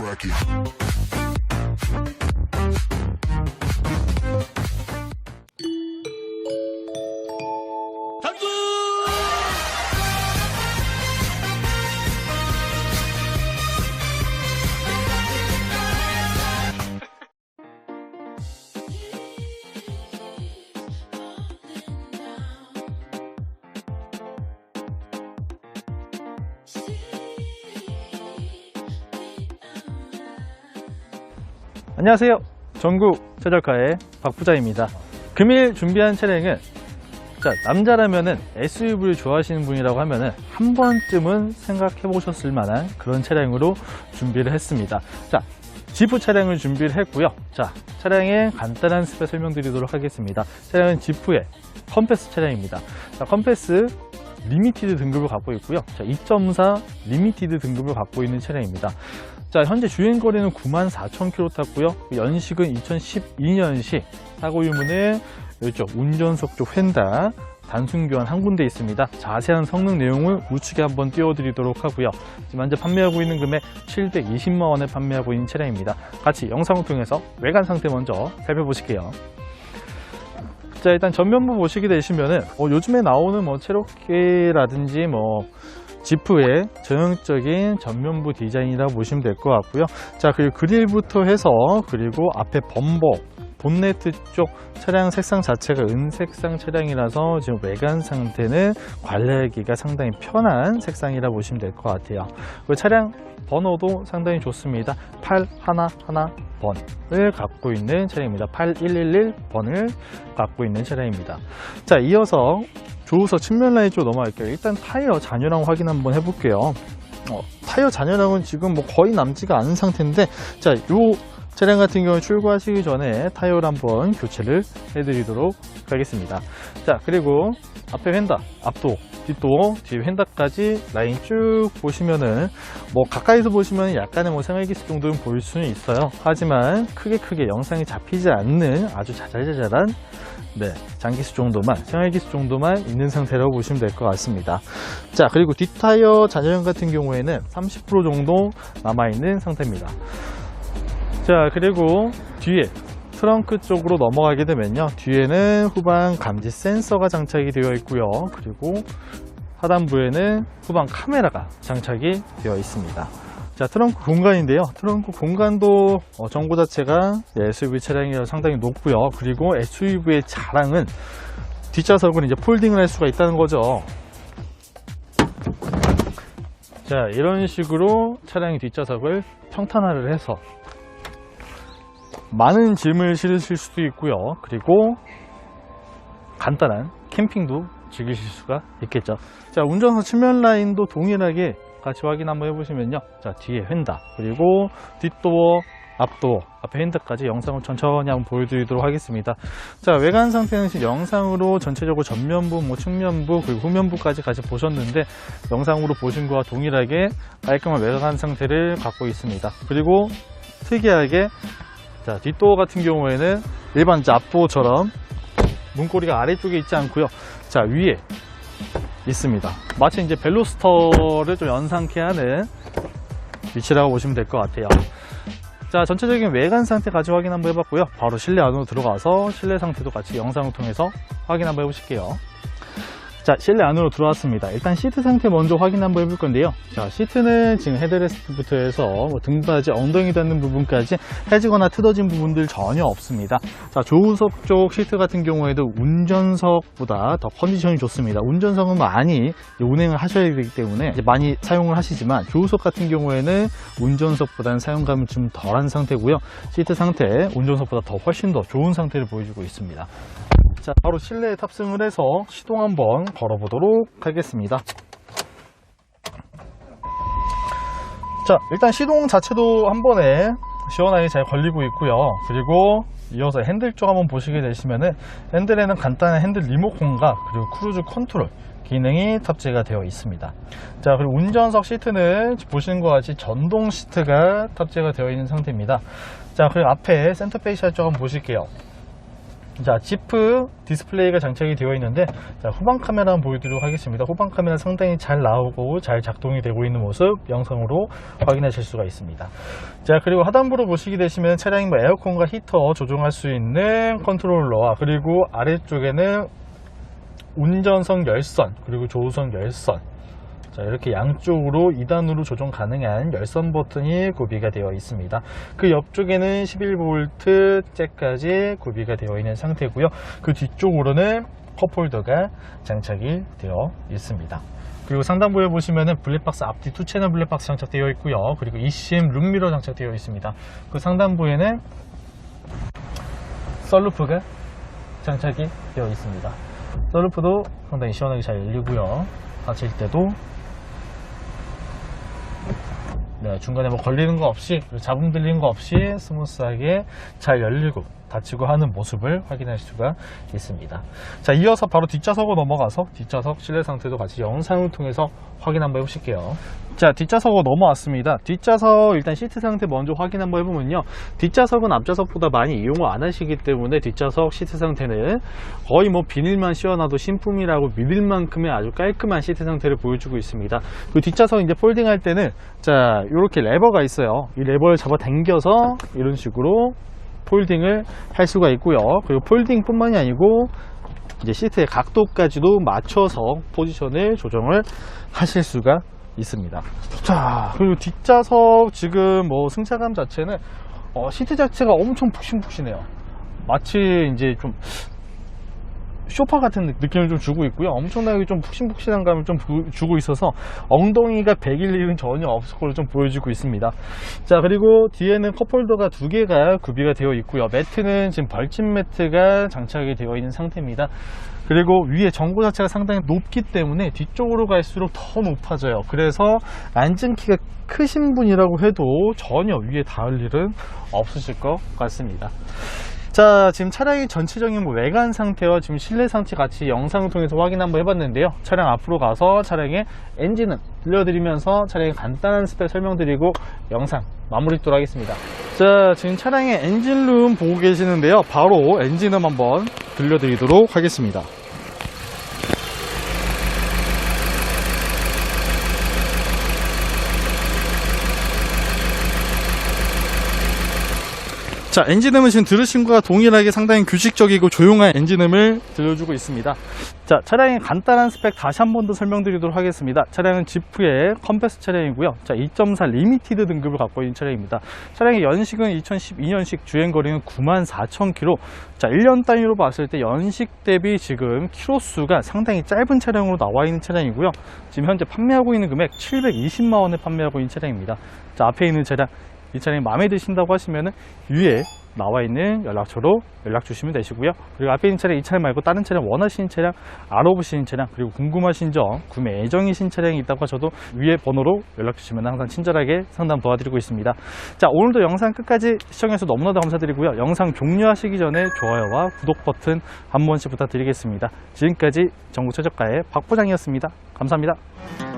bracket. 안녕하세요. 전국 최적화의 박부자입니다. 금일 준비한 차량은 자, 남자라면은 SUV를 좋아하시는 분이라고 하면은 한 번쯤은 생각해 보셨을 만한 그런 차량으로 준비를 했습니다. 자, 지프 차량을 준비를 했고요. 자, 차량의 간단한 스펙 설명드리도록 하겠습니다. 차량은 지프의 컴패스 차량입니다. 자, 컴패스 리미티드 등급을 갖고 있고요. 자, 2.4 리미티드 등급을 갖고 있는 차량입니다. 자, 현재 주행거리는 94,000km 탔고요. 연식은 2012년식 사고 유무는 이쪽 운전석 쪽 휀다 단순 교환 한 군데 있습니다. 자세한 성능 내용을 우측에 한번 띄워드리도록 하고요. 지금 현재 판매하고 있는 금액 720만 원에 판매하고 있는 차량입니다. 같이 영상을 통해서 외관 상태 먼저 살펴보실게요. 자 일단 전면부 보시게 되시면은 어, 요즘에 나오는 뭐 체로케라든지 뭐 지프의 전형적인 전면부 디자인이라 고 보시면 될 것 같고요. 자 그리고 그릴부터 해서 그리고 앞에 범버 본네트 쪽 차량 색상 자체가 은색상 차량이라서 지금 외관 상태는 관리하기가 상당히 편한 색상이라 보시면 될 것 같아요. 그 차량 번호도 상당히 좋습니다. 8111번을 갖고 있는 차량입니다. 8111번을 갖고 있는 차량입니다. 자, 이어서 조우석 측면 라인 쪽 넘어갈게요. 일단 타이어 잔여랑 확인 한번 해볼게요. 어, 타이어 잔여량은 지금 뭐 거의 남지가 않은 상태인데, 자, 요 차량 같은 경우 출고하시기 전에 타이어를 한번 교체를 해드리도록 하겠습니다. 자, 그리고 앞에 휀다, 앞도, 뒷도, 뒤 휀다까지 라인 쭉 보시면은 뭐 가까이서 보시면 약간의 뭐 생활기스 정도는 보일 수는 있어요. 하지만 크게 크게 영상이 잡히지 않는 아주 자잘자잘한 네, 장기수 정도만, 생활기수 정도만 있는 상태라고 보시면 될 것 같습니다. 자, 그리고 뒷타이어 잔여량 같은 경우에는 30% 정도 남아있는 상태입니다. 자, 그리고 뒤에 트렁크 쪽으로 넘어가게 되면요. 뒤에는 후방 감지 센서가 장착이 되어 있고요. 그리고 하단부에는 후방 카메라가 장착이 되어 있습니다. 자, 트렁크 공간인데요. 트렁크 공간도 어, 정보 자체가 SUV 차량이라 상당히 높고요. 그리고 SUV의 자랑은 뒷좌석은 이제 폴딩을 할 수가 있다는 거죠. 자, 이런 식으로 차량의 뒷좌석을 평탄화를 해서 많은 짐을 실으실 수도 있고요. 그리고 간단한 캠핑도 즐기실 수가 있겠죠. 자, 운전석 측면 라인도 동일하게 같이 확인 한번 해보시면요. 자, 뒤에 휀다, 그리고 뒷도어, 앞도어, 앞에 핸드까지 영상을 천천히 한번 보여드리도록 하겠습니다. 자, 외관 상태는 지금 영상으로 전체적으로 전면부, 뭐 측면부, 그리고 후면부까지 같이 보셨는데 영상으로 보신 거와 동일하게 깔끔한 외관 상태를 갖고 있습니다. 그리고 특이하게 자, 뒷도어 같은 경우에는 일반 앞도어처럼 문고리가 아래쪽에 있지 않고요. 자, 위에 있습니다. 마치 이제 벨로스터를 좀 연상케 하는 위치라고 보시면 될 것 같아요. 자, 전체적인 외관 상태 같이 확인 한번 해봤고요. 바로 실내 안으로 들어가서 실내 상태도 같이 영상을 통해서 확인 한번 해보실게요. 자, 실내 안으로 들어왔습니다. 일단 시트 상태 먼저 확인 한번 해볼 건데요. 자, 시트는 지금 헤드레스트부터 해서 뭐 등받이, 엉덩이 닿는 부분까지 해지거나 틀어진 부분들 전혀 없습니다. 자, 조우석 쪽 시트 같은 경우에도 운전석보다 더 컨디션이 좋습니다. 운전석은 많이 운행을 하셔야 되기 때문에 많이 사용을 하시지만 조우석 같은 경우에는 운전석보다는 사용감이 좀 덜한 상태고요. 시트 상태 운전석보다 더 훨씬 더 좋은 상태를 보여주고 있습니다. 자, 바로 실내에 탑승을 해서 시동 한번 걸어보도록 하겠습니다. 자, 일단 시동 자체도 한 번에 시원하게 잘 걸리고 있고요. 그리고 이어서 핸들 쪽 한번 보시게 되시면은 핸들에는 간단한 핸들 리모컨과 그리고 크루즈 컨트롤 기능이 탑재가 되어 있습니다. 자, 그리고 운전석 시트는 보시는 것 같이 전동 시트가 탑재가 되어 있는 상태입니다. 자, 그리고 앞에 센터 페이셜 쪽 한번 보실게요. 자, 지프 디스플레이가 장착이 되어 있는데 자, 후방 카메라 한번 보여드리도록 하겠습니다. 후방 카메라 상당히 잘 나오고 잘 작동이 되고 있는 모습 영상으로 확인하실 수가 있습니다. 자, 그리고 하단부로 보시게 되시면 차량이 뭐 에어컨과 히터 조정할 수 있는 컨트롤러와 그리고 아래쪽에는 운전석 열선 그리고 조수석 열선 자, 이렇게 양쪽으로 2단으로 조정 가능한 열선 버튼이 구비가 되어 있습니다. 그 옆쪽에는 11V 잭까지 구비가 되어 있는 상태고요. 그 뒤쪽으로는 컵홀더가 장착이 되어 있습니다. 그리고 상단부에 보시면은 블랙박스 앞뒤 투 채널 블랙박스 장착되어 있고요. 그리고 ECM 룸미러 장착되어 있습니다. 그 상단부에는 썰루프가 장착이 되어 있습니다. 썰루프도 상당히 시원하게 잘 열리고요. 닫힐 때도 네, 중간에 뭐 걸리는 거 없이 잡음 들리는 거 없이 스무스하게 잘 열리고 닫히고 하는 모습을 확인할 수가 있습니다. 자, 이어서 바로 뒷좌석으로 넘어가서 뒷좌석 실내 상태도 같이 영상을 통해서 확인 한번 해보실게요. 자, 뒷좌석으로 넘어왔습니다. 뒷좌석 일단 시트 상태 먼저 확인 한번 해보면요. 뒷좌석은 앞좌석보다 많이 이용을 안 하시기 때문에 뒷좌석 시트 상태는 거의 뭐 비닐만 씌워놔도 신품이라고 믿을 만큼의 아주 깔끔한 시트 상태를 보여주고 있습니다. 그 뒷좌석 이제 폴딩 할 때는 자, 이렇게 레버가 있어요. 이 레버를 잡아 당겨서 이런 식으로 폴딩을 할 수가 있고요. 그리고 폴딩 뿐만이 아니고 이제 시트의 각도까지도 맞춰서 포지션을 조정을 하실 수가 있습니다. 자, 그리고 뒷좌석 지금 뭐 승차감 자체는 어, 시트 자체가 엄청 푹신푹신해요. 마치 이제 좀 쇼파 같은 느낌을 좀 주고 있고요. 엄청나게 좀 푹신푹신한 감을 좀 부- 주고 있어서 엉덩이가 베길 일은 전혀 없을 걸로 좀 보여지고 있습니다. 자, 그리고 뒤에는 컵홀더가 두 개가 구비가 되어 있고요. 매트는 지금 벌침 매트가 장착이 되어 있는 상태입니다. 그리고 위에 전고 자체가 상당히 높기 때문에 뒤쪽으로 갈수록 더 높아져요. 그래서 앉은 키가 크신 분이라고 해도 전혀 위에 닿을 일은 없으실 것 같습니다. 자, 지금 차량의 전체적인 뭐 외관 상태와 지금 실내 상태 같이 영상을 통해서 확인 한번 해봤는데요. 차량 앞으로 가서 차량의 엔진은 들려드리면서 차량의 간단한 스펙 설명드리고 영상 마무리 하도록 하겠습니다. 자, 지금 차량의 엔진룸 보고 계시는데요. 바로 엔진음 한번 들려드리도록 하겠습니다. 자, 엔진음은 지금 들으신 것과 동일하게 상당히 규칙적이고 조용한 엔진음을 들려주고 있습니다. 자, 차량의 간단한 스펙 다시 한 번 더 설명드리도록 하겠습니다. 차량은 지프의 컴패스 차량이고요. 자, 2.4 리미티드 등급을 갖고 있는 차량입니다. 차량의 연식은 2012년식 주행거리는 94,000km. 자, 1년 단위로 봤을 때 연식 대비 지금 키로수가 상당히 짧은 차량으로 나와 있는 차량이고요. 지금 현재 판매하고 있는 금액 720만 원에 판매하고 있는 차량입니다. 자, 앞에 있는 차량 이 차량이 마음에 드신다고 하시면은 위에 나와 있는 연락처로 연락 주시면 되시고요. 그리고 앞에 있는 차량 이 차량 말고 다른 차량 원하시는 차량 알아보시는 차량 그리고 궁금하신 점 구매 예정이신 차량이 있다고 하셔도 위에 번호로 연락 주시면 항상 친절하게 상담 도와드리고 있습니다. 자 오늘도 영상 끝까지 시청해주셔서 너무나도 감사드리고요. 영상 종료하시기 전에 좋아요와 구독 버튼 한 번씩 부탁드리겠습니다. 지금까지 전국 최저가의 박 부장이었습니다. 감사합니다.